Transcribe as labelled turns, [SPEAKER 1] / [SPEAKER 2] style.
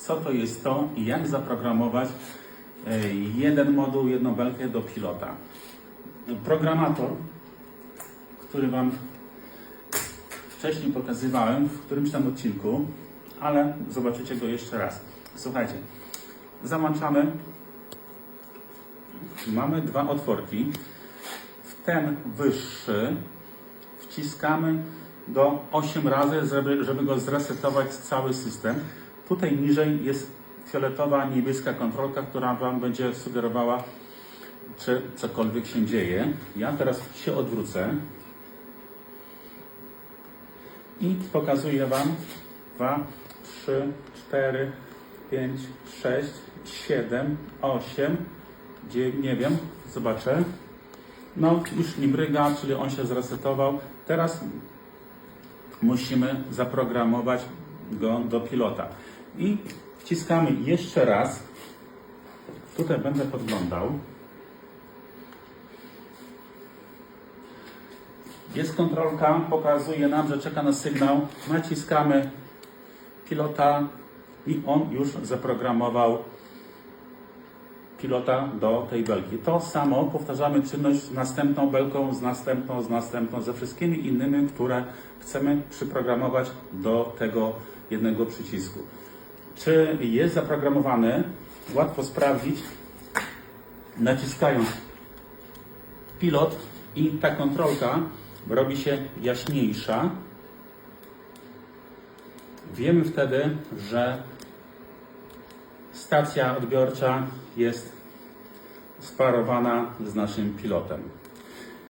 [SPEAKER 1] co to jest to i jak zaprogramować e, jeden moduł, jedną belkę do pilota. Programator, który Wam wcześniej pokazywałem w którymś tam odcinku, ale zobaczycie go jeszcze raz. Słuchajcie, załączamy. Mamy dwa otworki. W ten wyższy wciskamy do 8 razy, żeby, żeby go zresetować cały system. Tutaj niżej jest fioletowa, niebieska kontrolka, która Wam będzie sugerowała, czy cokolwiek się dzieje. Ja teraz się odwrócę i pokazuję Wam 2, 3, 4, 5, 6, 7, 8, 9, nie wiem, zobaczę. No, już nie bryga, czyli on się zresetował. Teraz musimy zaprogramować go do pilota. I wciskamy jeszcze raz. Tutaj będę podglądał. Jest kontrolka, pokazuje nam, że czeka na sygnał. Naciskamy pilota i on już zaprogramował pilota do tej belki. To samo powtarzamy czynność z następną belką, z następną, z następną, ze wszystkimi innymi, które chcemy przyprogramować do tego jednego przycisku. Czy jest zaprogramowany? Łatwo sprawdzić, naciskając pilot i ta kontrolka robi się jaśniejsza. Wiemy wtedy, że stacja odbiorcza jest sparowana z naszym pilotem.